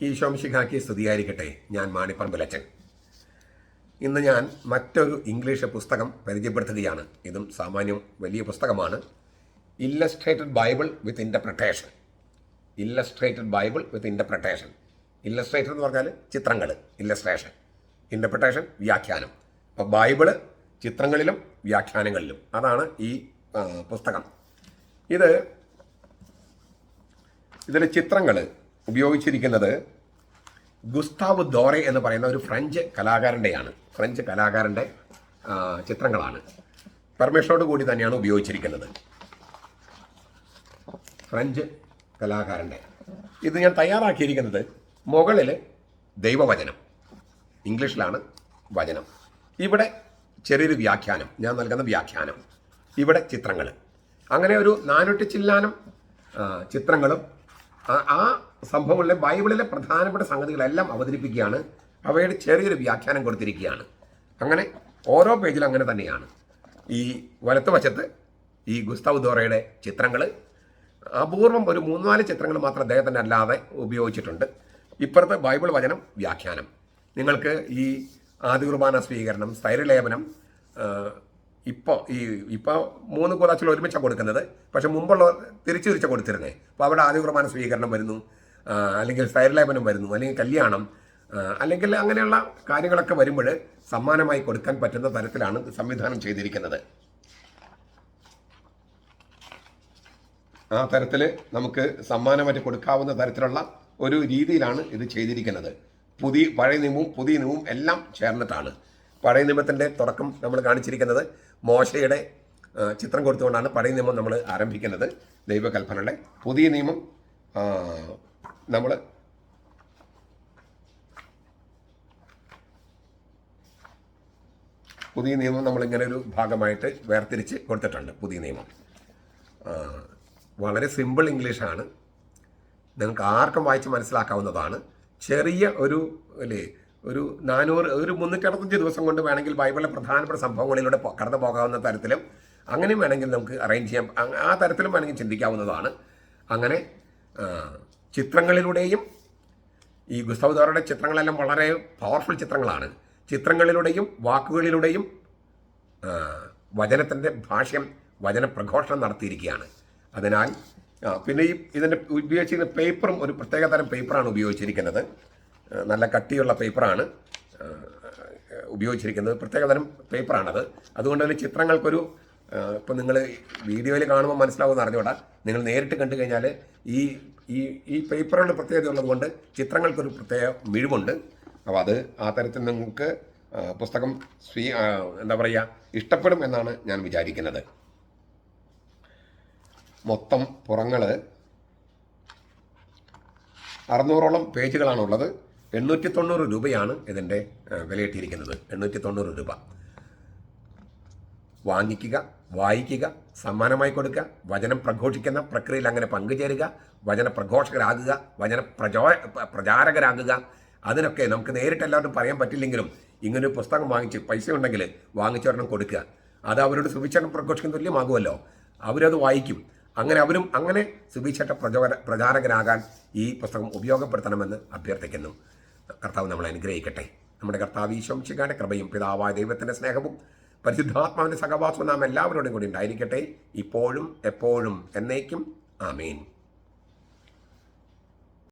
ഈ ശോംശിഖാക്കി സ്തുതിയായിരിക്കട്ടെ. ഞാൻ മാണിപ്പറമ്പിലച്ചൻ. ഇന്ന് ഞാൻ മറ്റൊരു ഇംഗ്ലീഷ് പുസ്തകം പരിചയപ്പെടുത്തുകയാണ്. ഇതും സാമാന്യം വലിയ പുസ്തകമാണ്. Illustrated Bible with interpretation illustrated Bible with interpretation illustrated എന്ന് പറഞ്ഞാൽ ചിത്രങ്ങൾ ഇല്ലസ്ട്രേഷൻ ഇന്റർപ്രിട്ടേഷൻ വ്യാഖ്യാനം. അപ്പോൾ ബൈബിൾ ചിത്രങ്ങളിലും വ്യാഖ്യാനങ്ങളിലും. അതാണ് ഈ പുസ്തകം. ഇത് ഇതിലെ ചിത്രങ്ങൾ ഉപയോഗിച്ചിരിക്കുന്നത് ഗുസ്താവ് ദോറെ എന്ന് പറയുന്ന ഒരു ഫ്രഞ്ച് കലാകാരന്റെയാണ്. ഫ്രഞ്ച് കലാകാരന്റെ ചിത്രങ്ങളാണ്. പെർമിഷനോട് കൂടി തന്നെയാണ് ഉപയോഗിച്ചിരിക്കുന്നത്. ഫ്രഞ്ച് കലാകാരന്റെ. ഇത് ഞാൻ തയ്യാറാക്കിയിരിക്കുന്നത് മുകളിൽ ദൈവവചനം. ഇംഗ്ലീഷിലാണ് വചനം. ഇവിടെ ചെറിയൊരു വ്യാഖ്യാനം ഞാൻ നൽകുന്ന വ്യാഖ്യാനം. ഇവിടെ ചിത്രങ്ങൾ അങ്ങനെ ഒരു നാനൂറ്റി ചില്ലാനം ചിത്രങ്ങളും ആ- സംഭവങ്ങളിലെ ബൈബിളിലെ പ്രധാനപ്പെട്ട സംഗതികളെല്ലാം അവതരിപ്പിക്കുകയാണ്. അവയുടെ ചെറിയൊരു വ്യാഖ്യാനം കൊടുത്തിരിക്കുകയാണ്. അങ്ങനെ ഓരോ പേജിലും അങ്ങനെ തന്നെയാണ്. ഈ വലത്ത് വശത്ത് ഈ ഗുസ്താവ് ദോറയുടെ ചിത്രങ്ങൾ അപൂർവം ഒരു മൂന്നാൽ ചിത്രങ്ങൾ മാത്രം അദ്ദേഹത്തിന്റെ അല്ലാതെ ഉപയോഗിച്ചിട്ടുണ്ട്. ഇപ്പുറത്ത് ബൈബിൾ വചനം വ്യാഖ്യാനം. നിങ്ങൾക്ക് ഈ ആദ്യ കുർബാന സ്വീകരണം സ്ഥൈര്യലേപനം ഇപ്പോൾ ഈ ഇപ്പോൾ മൂന്ന് കുലാച്ചിൽ ഒരുമിച്ചാണ് കൊടുക്കുന്നത്. പക്ഷെ മുമ്പുള്ള തിരിച്ചു തിരിച്ച കൊടുത്തിരുന്നേ. അപ്പോൾ അവിടെ ആദ്യ കുർബാന സ്വീകരണം വരുന്നു. അല്ലെങ്കിൽ സ്ഥൈര്യലേപനം വരുന്നു. അല്ലെങ്കിൽ കല്യാണം. അല്ലെങ്കിൽ അങ്ങനെയുള്ള കാര്യങ്ങളൊക്കെ വരുമ്പോൾ സമ്മാനമായി കൊടുക്കാൻ പറ്റുന്ന തരത്തിലാണ് സംവിധാനം ചെയ്തിരിക്കുന്നത്. ആ തരത്തിൽ നമുക്ക് സമ്മാനമായിട്ട് കൊടുക്കാവുന്ന തരത്തിലുള്ള ഒരു രീതിയിലാണ് ഇത് ചെയ്തിരിക്കുന്നത്. പുതിയ പഴയ നിയമവും പുതിയ നിയമവും എല്ലാം ചേർന്നിട്ടാണ്. പഴയ നിയമത്തിന്റെ തുടക്കം നമ്മൾ കാണിച്ചിരിക്കുന്നത് മോശയുടെ ചിത്രം കൊടുത്തുകൊണ്ടാണ് പഴയ നിയമം നമ്മൾ ആരംഭിക്കുന്നത്. ദൈവകൽപ്പനയുടെ പുതിയ നിയമം നമ്മൾ പുതിയ നിയമം നമ്മളിങ്ങനെ ഒരു ഭാഗമായിട്ട് വേർതിരിച്ച് കൊടുത്തിട്ടുണ്ട് പുതിയ നിയമം. വളരെ സിമ്പിൾ ഇംഗ്ലീഷാണ്. നിങ്ങൾക്ക് ആർക്കും വായിച്ച് മനസ്സിലാക്കാവുന്നതാണ്. ചെറിയ ഒരു അല്ലേ ഒരു നാനൂറ് ഒരു മുന്നൂറ്ററുപത്തഞ്ച് ദിവസം കൊണ്ട് വേണമെങ്കിൽ ബൈബിളിലെ പ്രധാനപ്പെട്ട സംഭവങ്ങളിലൂടെ കടന്നു പോകാവുന്ന തരത്തിലും അങ്ങനെയും വേണമെങ്കിൽ നമുക്ക് അറേഞ്ച് ചെയ്യാം. ആ തരത്തിലും വേണമെങ്കിൽ ചിന്തിക്കാവുന്നതാണ്. അങ്ങനെ ചിത്രങ്ങളിലൂടെയും ഈ ഗുസ്തവ് ചിത്രങ്ങളെല്ലാം വളരെ പവർഫുൾ ചിത്രങ്ങളാണ്. ചിത്രങ്ങളിലൂടെയും വാക്കുകളിലൂടെയും വചനത്തിന്റെ ഭാഷ്യം വചനപ്രഘോഷണം നടത്തിയിരിക്കുകയാണ്. അതിനാൽ പിന്നെ ഈ ഇതിന്റെ ഉപയോഗിച്ചിരിക്കുന്ന പേപ്പറും ഒരു പ്രത്യേക തരം പേപ്പറാണ് ഉപയോഗിച്ചിരിക്കുന്നത്. നല്ല കട്ടിയുള്ള പേപ്പറാണ്. ഉപയോഗിച്ചിരിക്കുന്നത്. പ്രത്യേക തരം പേപ്പറാണത്. അതുകൊണ്ട് തന്നെ ചിത്രങ്ങൾക്കൊരു ഇപ്പം നിങ്ങൾ വീഡിയോയിൽ കാണുമ്പോൾ മനസ്സിലാവുമെന്ന് അറിഞ്ഞുകൂടാ. നിങ്ങൾ നേരിട്ട് കണ്ടു കഴിഞ്ഞാൽ ഈ ഈ ഈ പേപ്പറുകളുടെ പ്രത്യേകത ഉള്ളതുകൊണ്ട് ചിത്രങ്ങൾക്കൊരു പ്രത്യേക മിഴിവുണ്ട്. അപ്പോൾ അത് ആ തരത്തിൽ നിങ്ങൾക്ക് പുസ്തകം സ്വീ എന്താ പറയുക ഇഷ്ടപ്പെടും എന്നാണ് ഞാൻ വിചാരിക്കുന്നത്. മൊത്തം പുറങ്ങൾ അറുന്നൂറോളം പേജുകളാണുള്ളത്. എണ്ണൂറ്റി തൊണ്ണൂറ് രൂപയാണ് ഇതിന്റെ വിലയിട്ടിരിക്കുന്നത്. എണ്ണൂറ്റി തൊണ്ണൂറ് രൂപ. വാങ്ങിക്കുക വായിക്കുക സമ്മാനമായി കൊടുക്കുക വചനം പ്രഘോഷിക്കുന്ന പ്രക്രിയയിൽ അങ്ങനെ പങ്കുചേരുക വചന പ്രഘോഷകരാകുക വചന പ്രചോ പ്രചാരകരാകുക അതിനൊക്കെ നമുക്ക് നേരിട്ട് എല്ലാവരും പറയാൻ പറ്റില്ലെങ്കിലും ഇങ്ങനെ ഒരു പുസ്തകം വാങ്ങിച്ച് പൈസ ഉണ്ടെങ്കിൽ വാങ്ങിച്ചൊരെണ്ണം കൊടുക്കുക. അത് അവരോട് സുവിശേഷം പ്രഘോഷിക്കുന്ന തുല്യമാകുമല്ലോ. അവരത് വായിക്കും. അങ്ങനെ അവരും അങ്ങനെ സുവിശേഷ പ്രചോര പ്രചാരകരാകാൻ ഈ പുസ്തകം ഉപയോഗപ്പെടുത്തണമെന്ന് അഭ്യർത്ഥിക്കുന്നു. കർത്താവ് നമ്മളെ അനുഗ്രഹിക്കട്ടെ. നമ്മുടെ കർത്താവ് ഈശോംശിക്കാന്റെ കൃപയും പിതാവായ ദൈവത്തിന്റെ സ്നേഹവും പരിശുദ്ധാത്മാവിന്റെ സഹവാസവും നാം എല്ലാവരോടും കൂടി ഉണ്ടായിരിക്കട്ടെ. ഇപ്പോഴും എപ്പോഴും എന്നേക്കും. ആമേൻ.